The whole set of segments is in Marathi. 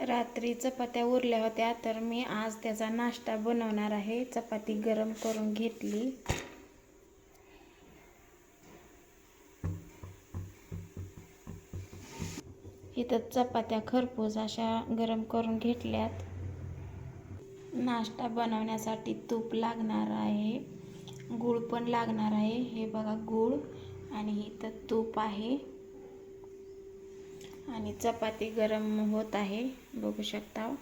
रात्री चपात्या उरल्या होत्या तर मी आज त्याचा नाश्ता बनवणार आहे. चपाती गरम करून घेतली. इथं चपात्या खरपूस अशा गरम करून घेतल्यात. नाश्ता बनवण्यासाठी तूप लागणार आहे. गूळ पण लागणार आहे. हे बघा गूळ आणि इथं तूप आहे. आणि चपाती गरम होत आहे. बघू शकता.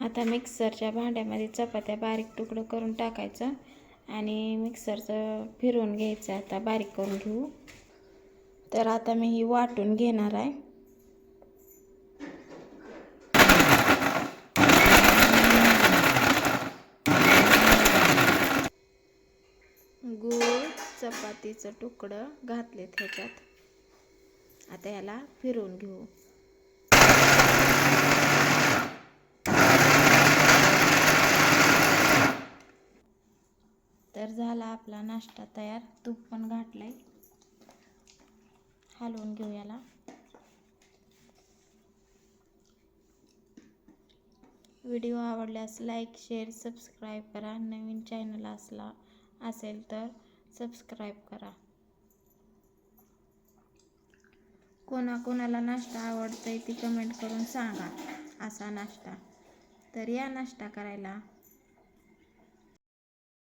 आता मिक्सरच्या भांड्यामध्ये चपात्या बारीक तुकडं करून टाकायचं आणि मिक्सरचं फिरवून घ्यायचं. आता बारीक करून घेऊ. तर आता मी ही वाटून घेणार आहे. गूळ चपातीचं तुकडं घातले ह्याच्यात. आता याला फिरवून घेऊ. तर झाला आपला नाश्ता तयार. तूप पण घातलंय. हलवून घेऊ याला. व्हिडिओ आवडल्यास लाईक शेअर सबस्क्राईब करा. नवीन चॅनल असला असेल तर सबस्क्राईब करा. कोणाकोणाला नाश्ता आवडतोय ती कमेंट करून सांगा. असा नाश्ता. तर या नाश्ता करायला.